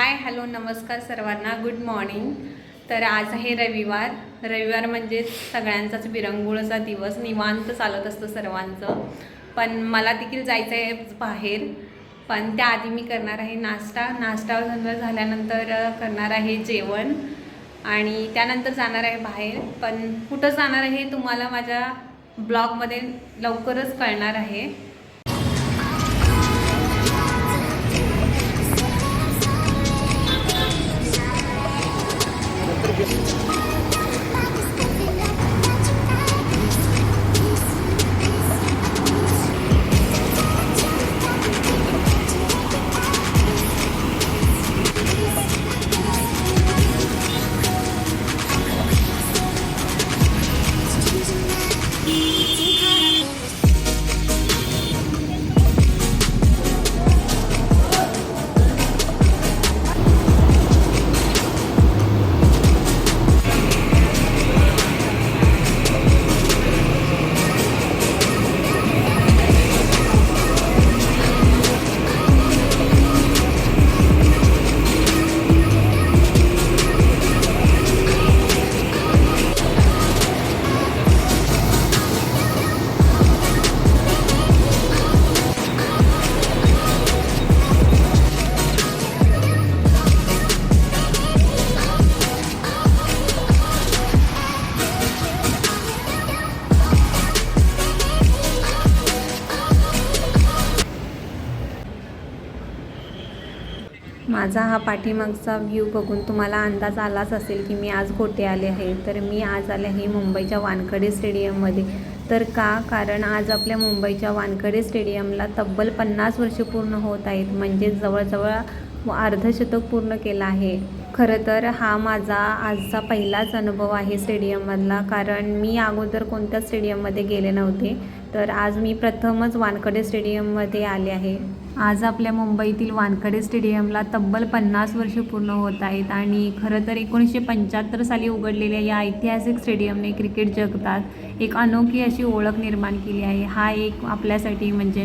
Hi hello नमस्कार सर्वांना. Good morning तर आज आहे रविवार. रविवार म्हणजे सगळ्यांचाच विरंगुळचा दिवस. निवांत चालत असतं सर्वांचं. पण मला देखील जायचं आहे बाहेर. पण त्याआधी मी करणार आहे नाश्ता. नाश्ता झाल्यानंतर करणार आहे जेवण. आणि त्यानंतर जाणार आहे बाहेर. पण कुठं जाणार आहे तुम्हाला माझ्या ब्लॉगमध्ये लवकरच कळणार आहे. माझा हा पाठीमागचा व्ह्यू बघून तुम्हाला अंदाज आलाच असेल की मी आज कोठे आले आहे. तर मी आज आले आहे मुंबईच्या वानखडे स्टेडियममध्ये. तर का? कारण आज आपल्या मुंबईच्या वानखडे स्टेडियमला तब्बल पन्नास वर्ष पूर्ण होत आहेत. म्हणजे जवळजवळ अर्धशतक पूर्ण केलं आहे. खरं तर हा माझा आजचा पहिलाच अनुभव आहे स्टेडियममधला. कारण मी अगोदर कोणत्या स्टेडियममध्ये गेले नव्हते. तर आज मी प्रथमच वानखडे स्टेडियममध्ये आले आहे. आज आपल्या मुंबईतील वानखडे स्टेडियमला तब्बल पन्नास वर्ष पूर्ण होत आहेत आणि खरं तर एकोणीसशे पंच्याहत्तर साली उघडलेल्या या ऐतिहासिक स्टेडियमने क्रिकेट जगतात. एक अनोखी अशी ओळख निर्माण केली आहे. हा एक आपल्यासाठी म्हणजे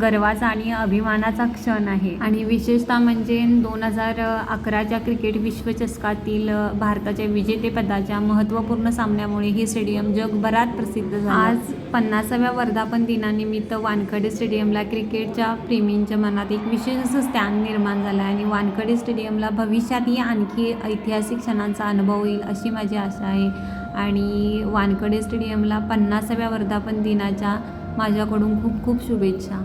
गर्वाचा आणि अभिमानाचा क्षण आहे. आणि विशेषतः म्हणजे दोन हजार अकराच्या क्रिकेट विश्वचषकातील भारताच्या विजेतेपदाच्या महत्त्वपूर्ण सामन्यामुळे हे स्टेडियम जगभरात प्रसिद्ध झालं. आज पन्नासाव्या वर्धापन दिनानिमित्त वानखडे स्टेडियमला क्रिकेटच्या प्रेमींच्या मनात एक विशेष असं स्थान निर्माण झालं आहे आणि वानखडे स्टेडियमला भविष्यातही आणखी ऐतिहासिक क्षणांचा अनुभव येईल अशी माझी आशा आहे. आणि वानकडे स्टेडियमला पन्नासाव्या वर्धापन दिनाच्या माझ्याकडून खूप खूप शुभेच्छा.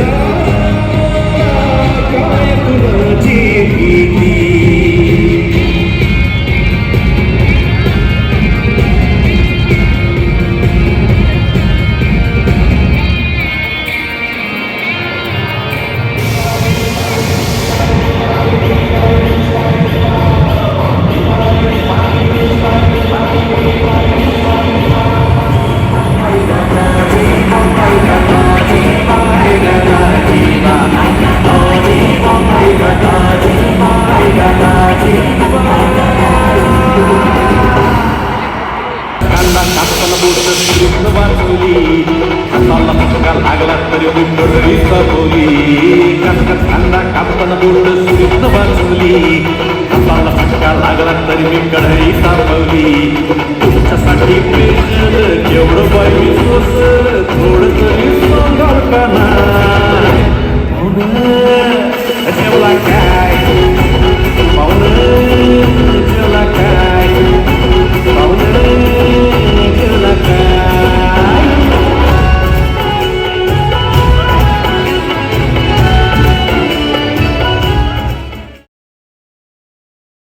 लागला तरी मी कढई चालवली फटका लागला तरी मी कढई तापवली तुमच्यासाठी पेशल केवढं बाई सोस थोडं तरी सांगाल का ना